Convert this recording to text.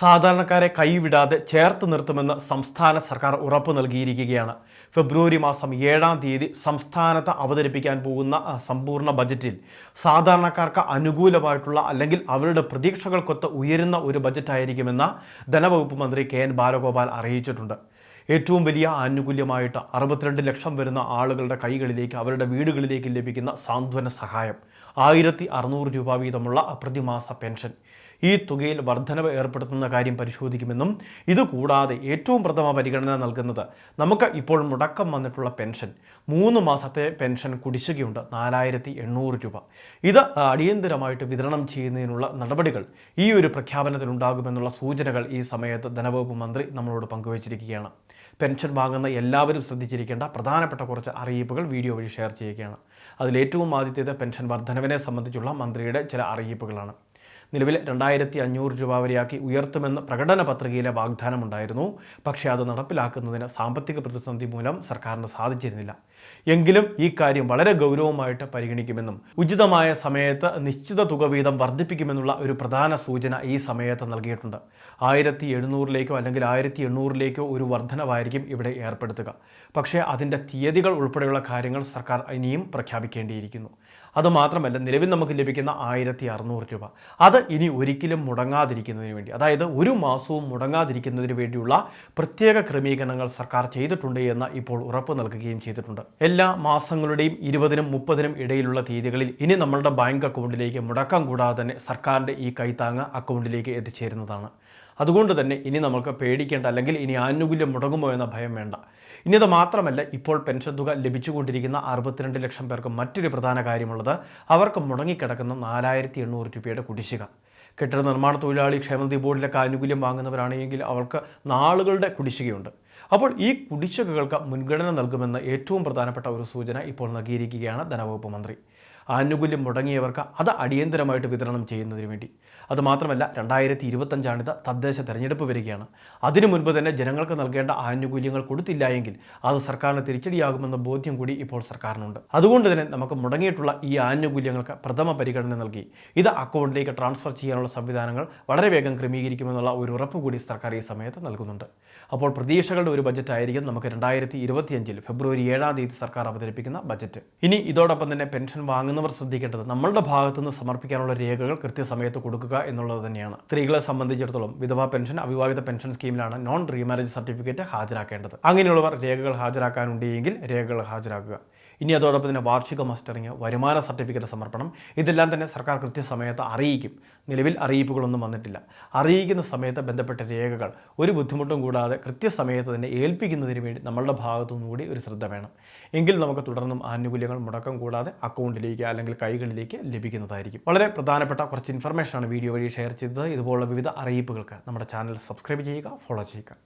സാധാരണക്കാരെ കൈവിടാതെ ചേർത്ത് നിർത്തുമെന്ന് സംസ്ഥാന സർക്കാർ ഉറപ്പു നൽകിയിരിക്കുകയാണ്. ഫെബ്രുവരി മാസം ഏഴാം തീയതി സംസ്ഥാനത്ത് അവതരിപ്പിക്കാൻ പോകുന്ന സമ്പൂർണ ബജറ്റിൽ സാധാരണക്കാർക്ക് അനുകൂലമായിട്ടുള്ള അല്ലെങ്കിൽ അവരുടെ പ്രതീക്ഷകൾക്കൊത്ത് ഉയരുന്ന ഒരു ബജറ്റായിരിക്കുമെന്ന് ധനവകുപ്പ് മന്ത്രി കെ എൻ ബാലഗോപാൽ അറിയിച്ചിട്ടുണ്ട്. ഏറ്റവും വലിയ ആനുകൂല്യമായിട്ട് അറുപത്തിരണ്ട് ലക്ഷം വരുന്ന ആളുകളുടെ കൈകളിലേക്ക് അവരുടെ വീടുകളിലേക്ക് ലഭിക്കുന്ന സാന്ത്വന സഹായം ആയിരത്തി അറുന്നൂറ് രൂപ വീതമുള്ള പ്രതിമാസ പെൻഷൻ. ഈ തുകയിൽ വർധനവ് ഏർപ്പെടുത്തുന്ന കാര്യം പരിശോധിക്കുമെന്നും ഇതുകൂടാതെ ഏറ്റവും പ്രഥമ പരിഗണന നൽകുന്നത് നമുക്ക് ഇപ്പോൾ മുടക്കം വന്നിട്ടുള്ള പെൻഷൻ. മൂന്ന് മാസത്തെ പെൻഷൻ കുടിശ്ശികയുണ്ട് നാലായിരത്തി എണ്ണൂറ് രൂപ. ഇത് അടിയന്തരമായിട്ട് വിതരണം ചെയ്യുന്നതിനുള്ള നടപടികൾ ഈ ഒരു പ്രഖ്യാപനത്തിലുണ്ടാകുമെന്നുള്ള സൂചനകൾ ഈ സമയത്ത് ധനവകുപ്പ് മന്ത്രി നമ്മളോട് പങ്കുവച്ചിരിക്കുകയാണ്. പെൻഷൻ വാങ്ങുന്ന എല്ലാവരും ശ്രദ്ധിച്ചിരിക്കേണ്ട പ്രധാനപ്പെട്ട കുറച്ച് അറിയിപ്പുകൾ വീഡിയോ വഴി ഷെയർ ചെയ്യുകയാണ്. അതിലേറ്റവും ആദ്യത്തേത് പെൻഷൻ വർധനവിനെ സംബന്ധിച്ചുള്ള മന്ത്രിയുടെ ചില അറിയിപ്പുകളാണ്. നിലവിൽ രണ്ടായിരത്തി അഞ്ഞൂറ് രൂപ വരെയാക്കി ഉയർത്തുമെന്ന് പ്രകടന പത്രികയിലെ വാഗ്ദാനമുണ്ടായിരുന്നു. പക്ഷേ അത് നടപ്പിലാക്കുന്നതിന് സാമ്പത്തിക പ്രതിസന്ധി മൂലം സർക്കാരിന് സാധിച്ചിരുന്നില്ല. എങ്കിലും ഈ കാര്യം വളരെ ഗൗരവമായിട്ട് പരിഗണിക്കുമെന്നും ഉചിതമായ സമയത്ത് നിശ്ചിത തുക വീതം വർദ്ധിപ്പിക്കുമെന്നുള്ള ഒരു പ്രധാന സൂചന ഈ സമയത്ത് നൽകിയിട്ടുണ്ട്. ആയിരത്തി എഴുന്നൂറിലേക്കോ അല്ലെങ്കിൽ ആയിരത്തി എണ്ണൂറിലേക്കോ ഒരു വർധനവായിരിക്കും ഇവിടെ ഏർപ്പെടുത്തുക. പക്ഷേ അതിന്റെ തീയതികൾ ഉൾപ്പെടെയുള്ള കാര്യങ്ങൾ സർക്കാർ ഇനിയും പ്രഖ്യാപിക്കേണ്ടിയിരിക്കുന്നു. അതുമാത്രമല്ല നിലവിൽ നമുക്ക് ലഭിക്കുന്ന ആയിരത്തി അറുന്നൂറ് രൂപ. അത് ഇനി ഒരിക്കലും മുടങ്ങാതിരിക്കുന്നതിന് വേണ്ടി അതായത് ഒരു മാസവും മുടങ്ങാതിരിക്കുന്നതിന് വേണ്ടിയുള്ള പ്രത്യേക ക്രമീകരണങ്ങൾ സർക്കാർ ചെയ്തിട്ടുണ്ട് എന്ന് ഇപ്പോൾ ഉറപ്പ് നൽകുകയും ചെയ്തിട്ടുണ്ട്. എല്ലാ മാസങ്ങളുടെയും ഇരുപതിനും മുപ്പതിനും ഇടയിലുള്ള തീയതികളിൽ ഇനി നമ്മളുടെ ബാങ്ക് അക്കൗണ്ടിലേക്ക് മുടക്കം കൂടാതെ തന്നെ സർക്കാരിന്റെ ഈ കൈത്താങ്ങ് അക്കൗണ്ടിലേക്ക് എത്തിച്ചേരുന്നതാണ്. അതുകൊണ്ട് തന്നെ ഇനി നമുക്ക് പേടിക്കേണ്ട അല്ലെങ്കിൽ ഇനി ആനുകൂല്യം മുടങ്ങുമോ എന്ന ഭയം വേണ്ട. ഇനി അത് മാത്രമല്ല ഇപ്പോൾ പെൻഷൻ തുക ലഭിച്ചുകൊണ്ടിരിക്കുന്ന അറുപത്തിരണ്ട് ലക്ഷം പേർക്ക് മറ്റൊരു പ്രധാന കാര്യമുള്ളത് അവർക്ക് മുടങ്ങിക്കിടക്കുന്ന നാലായിരത്തി എണ്ണൂറ് രൂപയുടെ കുടിശ്ശിക. കെട്ടിട നിർമ്മാണ തൊഴിലാളി ക്ഷേമനിധി ബോർഡിലൊക്കെ ആനുകൂല്യം വാങ്ങുന്നവരാണെങ്കിൽ അവർക്ക് നാളുകളുടെ കുടിശ്ശികയുണ്ട്. അപ്പോൾ ഈ കുടിശ്ശികകൾക്ക് മുൻഗണന നൽകുമെന്ന ഏറ്റവും പ്രധാനപ്പെട്ട ഒരു സൂചന ഇപ്പോൾ നൽകിയിരിക്കുകയാണ് ധനവകുപ്പ് മന്ത്രി. ആനുകൂല്യം മുടങ്ങിയവർക്ക് അത് അടിയന്തരമായിട്ട് വിതരണം ചെയ്യുന്നതിന് വേണ്ടി. അതുമാത്രമല്ല രണ്ടായിരത്തി ഇരുപത്തഞ്ചാണിത് തദ്ദേശ തെരഞ്ഞെടുപ്പ് വരികയാണ്. അതിനു മുൻപ് തന്നെ ജനങ്ങൾക്ക് നൽകേണ്ട ആനുകൂല്യങ്ങൾ കൊടുത്തില്ല എങ്കിൽ അത് സർക്കാരിന് തിരിച്ചടിയാകുമെന്ന ബോധ്യം കൂടി ഇപ്പോൾ സർക്കാരിനുണ്ട്. അതുകൊണ്ട് തന്നെ നമുക്ക് മുടങ്ങിയിട്ടുള്ള ഈ ആനുകൂല്യങ്ങൾക്ക് പ്രഥമ പരിഗണന നൽകി. ഇത് അക്കൗണ്ടിലേക്ക് ട്രാൻസ്ഫർ ചെയ്യാനുള്ള സംവിധാനങ്ങൾ വളരെ വേഗം ക്രമീകരിക്കുമെന്നുള്ള ഒരു ഉറപ്പ് കൂടി സർക്കാർ ഈ സമയത്ത് നൽകുന്നുണ്ട്. അപ്പോൾ പ്രതീക്ഷകളുടെ ഒരു ബജറ്റ് ആയിരിക്കും നമുക്ക് രണ്ടായിരത്തി ഇരുപത്തിയഞ്ചിൽ ഫെബ്രുവരി ഏഴാം തീയതി സർക്കാർ അവതരിപ്പിക്കുന്ന ബജറ്റ് ഇനി ഇതോടൊപ്പം തന്നെ പെൻഷൻ വാങ്ങുന്നവർ ശ്രദ്ധിക്കേണ്ടത് നമ്മളുടെ ഭാഗത്തുനിന്ന് സമർപ്പിക്കാനുള്ള രേഖകൾ കൃത്യസമയത്ത് കൊടുക്കുക എന്നുള്ളത് തന്നെയാണ്. സ്ത്രീകളെ സംബന്ധിച്ചിടത്തോളം വിധവാ പെൻഷൻ അവിവാഹിത പെൻഷൻ സ്കീമിലാണ് നോൺ റീമാരേജ് സർട്ടിഫിക്കറ്റ് ഹാജരാക്കേണ്ടത്. അങ്ങനെയുള്ളവർ രേഖകൾ ഹാജരാക്കാനുണ്ടെങ്കിൽ രേഖകൾ ഹാജരാക്കുക. ഇനി അതോടൊപ്പം തന്നെ വാർഷിക മസ്റ്ററിങ് വരുമാന സർട്ടിഫിക്കറ്റ് സമർപ്പണം ഇതെല്ലാം തന്നെ സർക്കാർ കൃത്യസമയത്ത് അറിയിക്കും. നിലവിൽ അറിയിപ്പുകളൊന്നും വന്നിട്ടില്ല. അറിയിക്കുന്ന സമയത്ത് ബന്ധപ്പെട്ട രേഖകൾ ഒരു ബുദ്ധിമുട്ടും കൂടാതെ കൃത്യസമയത്ത് തന്നെ ഏൽപ്പിക്കുന്നതിന് വേണ്ടി നമ്മളുടെ ഭാഗത്തു നിന്നുകൂടി ഒരു ശ്രദ്ധ വേണം. എങ്കിൽ നമുക്ക് തുടർന്നും ആനുകൂല്യങ്ങൾ മുടക്കം കൂടാതെ അക്കൗണ്ടിലേക്ക് അല്ലെങ്കിൽ കൈകളിലേക്ക് ലഭിക്കുന്നതായിരിക്കും. വളരെ പ്രധാനപ്പെട്ട കുറച്ച് ഇൻഫർമേഷനാണ് വീഡിയോ വഴി ഷെയർ ചെയ്തത്. ഇതുപോലുള്ള വിവിധ അറിയിപ്പുകൾക്ക് നമ്മുടെ ചാനൽ സബ്സ്ക്രൈബ് ചെയ്യുക ഫോളോ ചെയ്യുക.